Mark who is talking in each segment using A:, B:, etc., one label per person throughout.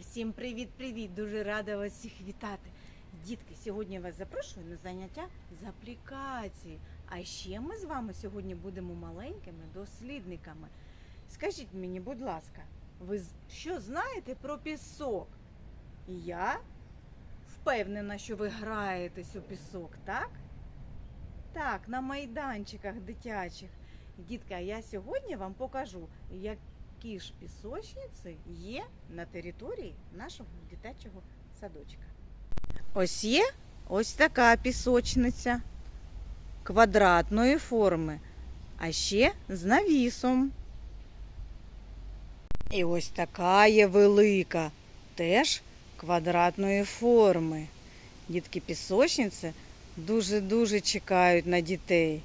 A: Всім привіт-привіт! Дуже рада вас всіх вітати. Дітки, сьогодні я вас запрошую на заняття з аплікації. А ще ми з вами сьогодні будемо маленькими дослідниками. Скажіть мені, будь ласка, ви що знаєте про пісок? Я впевнена, що ви граєтесь у пісок, так? Так, на майданчиках дитячих. Дітки, а я сьогодні вам покажу, які ж пісочниці є на території нашого дитячого садочка. Ось є ось така пісочниця квадратної форми, а ще з навісом. І ось така є велика, теж квадратної форми. Дітки пісочниці дуже-дуже чекають на дітей.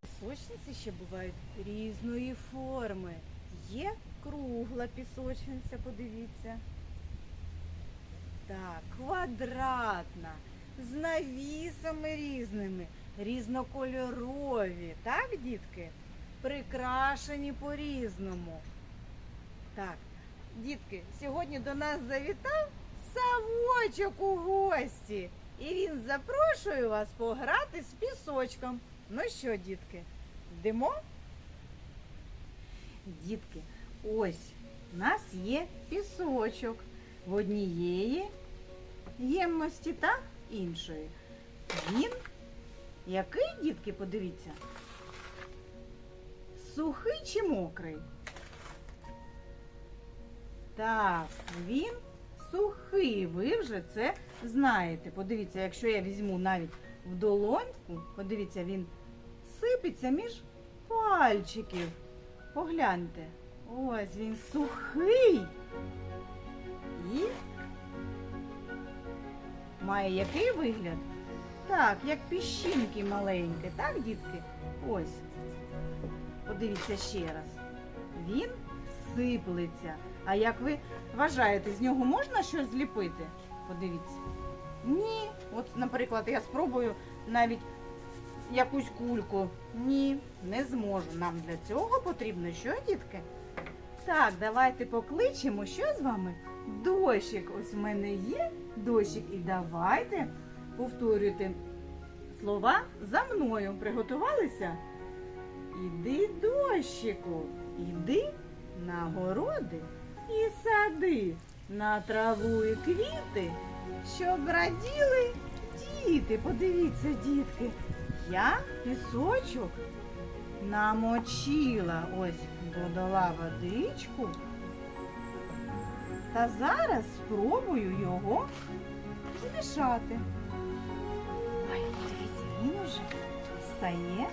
A: Пісочниці ще бувають різної форми. Є кругла пісочниця, подивіться. Так, квадратна, з навісами різними, різнокольорові, так, дітки? Прикрашені по-різному. Так, дітки, сьогодні до нас завітав Савочок у гості. І він запрошує вас пограти з пісочком. Ну що, дітки, йдемо? Дітки, ось у нас є пісочок в однієї ємності та іншої. Він який, дітки, подивіться? Сухий чи мокрий? Так, він сухий. Ви вже це знаєте. Подивіться, якщо я візьму навіть в долоньку, подивіться, він сипеться між пальчиків. Погляньте. Ось він сухий. І має який вигляд? Так, як піщинки маленькі, так, дітки? Ось. Подивіться ще раз. Він сиплеться. А як ви вважаєте, з нього можна щось зліпити? Подивіться. Ні. От, наприклад, я спробую навіть якусь кульку. Ні, не зможу. Нам для цього потрібно що, дітки? Так, давайте покличемо, що з вами? Дощик. Ось в мене є дощик. І давайте повторюйте слова за мною. Приготувалися? Іди, дощику, іди на городи і сади, на траву і квіти, щоб раділи діти. Подивіться, дітки, я пісочок намочила, ось додала водичку. Та зараз спробую його змішати. Ой, дивіться, він уже стає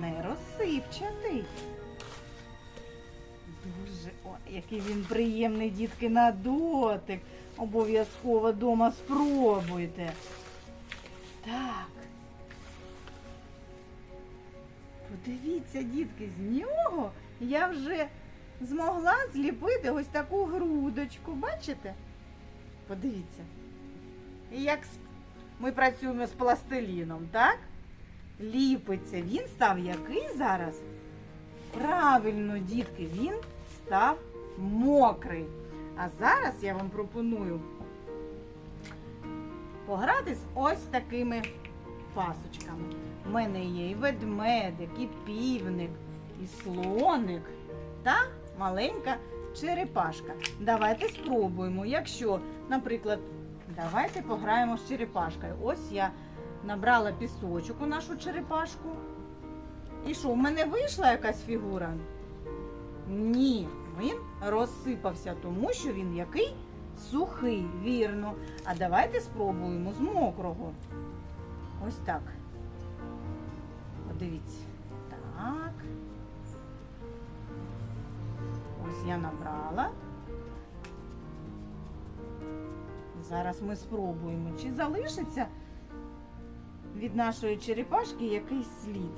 A: нерозсипчатий. Дуже, ой, який він приємний, дітки, на дотик. Обов'язково дома спробуйте. Так. Подивіться, дітки, з нього я вже змогла зліпити ось таку грудочку. Бачите? Подивіться. І як ми працюємо з пластиліном, так? Ліпиться. Він став який зараз? Правильно, дітки, він став мокрий. А зараз я вам пропоную пограти з ось такими пасочками. У мене є і ведмедик, і півник, і слоник та маленька черепашка. Давайте спробуємо. Якщо, наприклад, давайте пограємо з черепашкою. Ось я набрала пісочок у нашу черепашку. І що, в мене вийшла якась фігура? Ні, він розсипався, тому що він який сухий, вірно. А давайте спробуємо з мокрого. Ось так. Подивіться. Так. Ось я набрала. Зараз ми спробуємо, чи залишиться від нашої черепашки якийсь слід.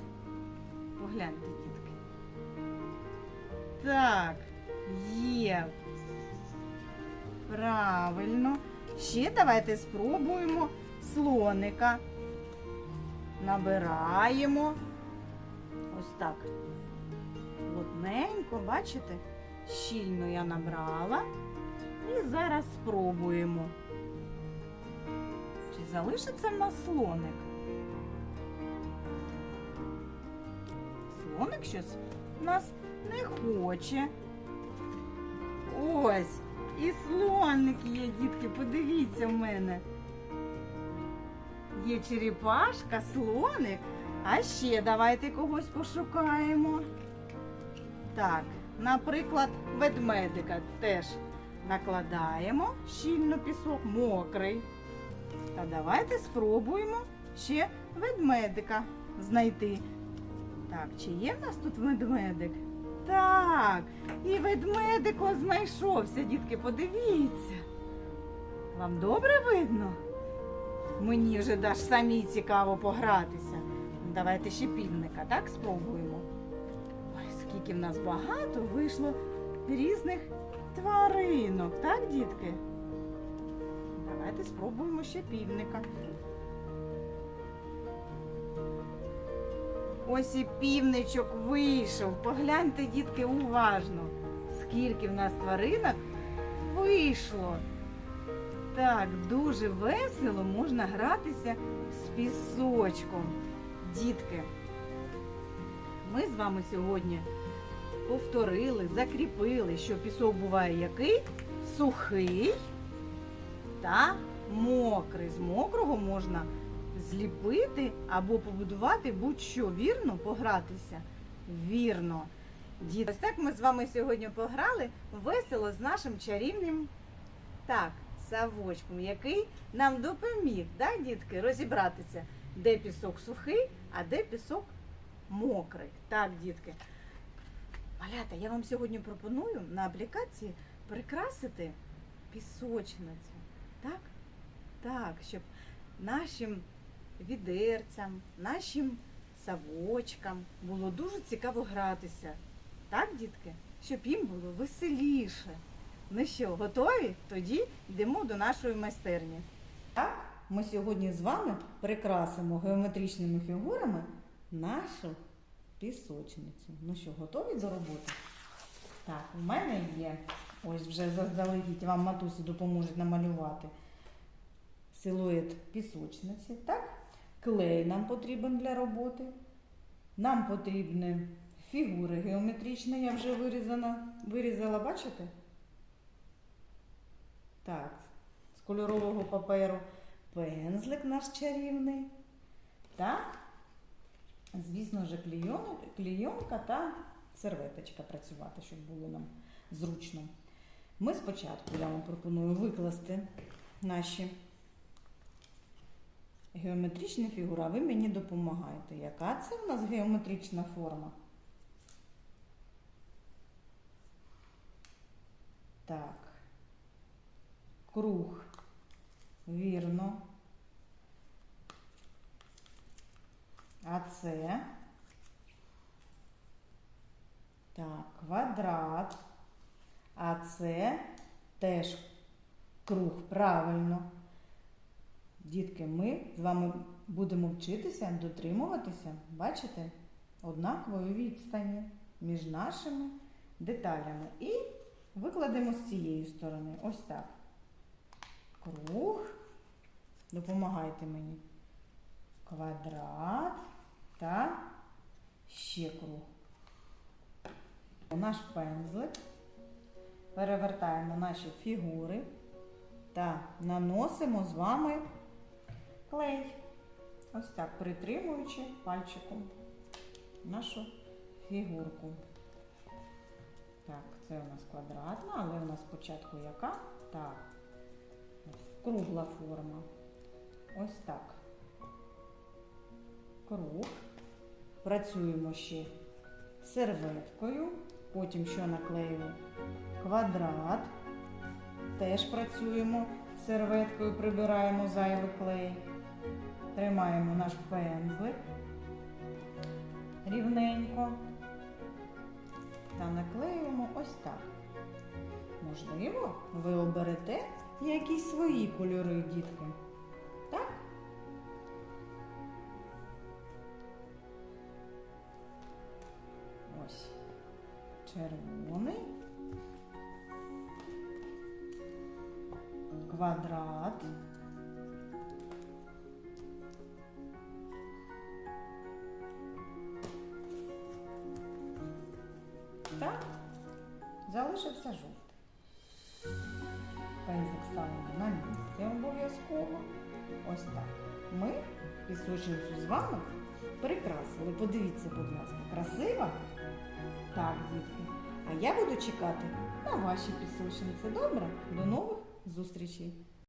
A: Погляньте, дітки. Так, є. Правильно. Ще давайте спробуємо слоника. Набираємо. Ось так. Плотненько, бачите? Щільно я набрала. І зараз спробуємо. Чи залишиться в нас слоник? Слоник щось в нас не хоче. Ось, і слоник є, дітки, подивіться в мене. Є черепашка, слоник. А ще давайте когось пошукаємо. Так, наприклад, ведмедика теж накладаємо щільно пісок, мокрий. Та давайте спробуємо ще ведмедика знайти. Так, чи є в нас тут ведмедик? Так, і ведмедик знайшовся, дітки, подивіться. Вам добре видно? Мені вже даш самі цікаво погратися. Давайте ще півника, так спробуємо. Ой, скільки в нас багато вийшло різних тваринок, так, дітки? Давайте спробуємо ще півника. Ось і півничок вийшов. Погляньте, дітки, уважно. Скільки в нас тваринок вийшло. Так, дуже весело можна гратися з пісочком. Дітки, ми з вами сьогодні повторили, закріпили, що пісок буває який? Сухий та мокрий. З мокрого можна зліпити або побудувати будь-що. Вірно погратися? Вірно. Діти, ось так ми з вами сьогодні пограли весело з нашим чарівним так, савочком, який нам допоміг, да, дітки, розібратися, де пісок сухий, а де пісок мокрий. Так, дітки. Малята, я вам сьогодні пропоную на аплікації прикрасити пісочницю. Так? Так, щоб нашим відерцям, нашим савочкам було дуже цікаво гратися. Так, дітки? Щоб їм було веселіше. Ну що, готові? Тоді йдемо до нашої майстерні. Так, ми сьогодні з вами прикрасимо геометричними фігурами нашу пісочницю. Ну що, готові до роботи? Так, у мене є. Ось вже заздалегідь вам матусі допоможуть намалювати силует пісочниці. Так? Клей нам потрібен для роботи. Нам потрібні фігури геометричні, я вже вирізана, вирізала, бачите? Так, з кольорового паперу пензлик наш чарівний. Так, звісно ж, клейонка та серветочка працювати, щоб було нам зручно. Ми спочатку, я вам пропоную викласти наші геометричні фігури, а ви мені допомагаєте. Яка це в нас геометрична форма? Так. Круг. Вірно. А це. Так, квадрат. А це теж круг. Правильно. Дітки, ми з вами будемо вчитися дотримуватися, бачите, однакової відстані між нашими деталями. І викладемо з цієї сторони. Ось так. Круг. Допомагайте мені. Квадрат та ще круг. Наш пензлик. Перевертаємо наші фігури та наносимо з вами клей. Ось так, притримуючи пальчиком нашу фігурку. Так, це у нас квадратна, але у нас спочатку яка? Так. Кругла форма. Ось так. Круг. Працюємо ще серветкою. Потім що наклеїмо? Квадрат. Теж працюємо серветкою, прибираємо зайвий клей. Тримаємо наш пензлик рівненько та наклеюємо ось так. Можливо, ви оберете якісь свої кольори, дітки. Так? Ось червоний. квадрат. Так, залишився жовтий. Пензик ставимо на місце обов'язково. Ось так. Ми пісочницю з вами прикрасили. Подивіться, будь ласка, красива? Так, дітки. А я буду чекати на ваші пісочниці. Добре? До нових зустрічей!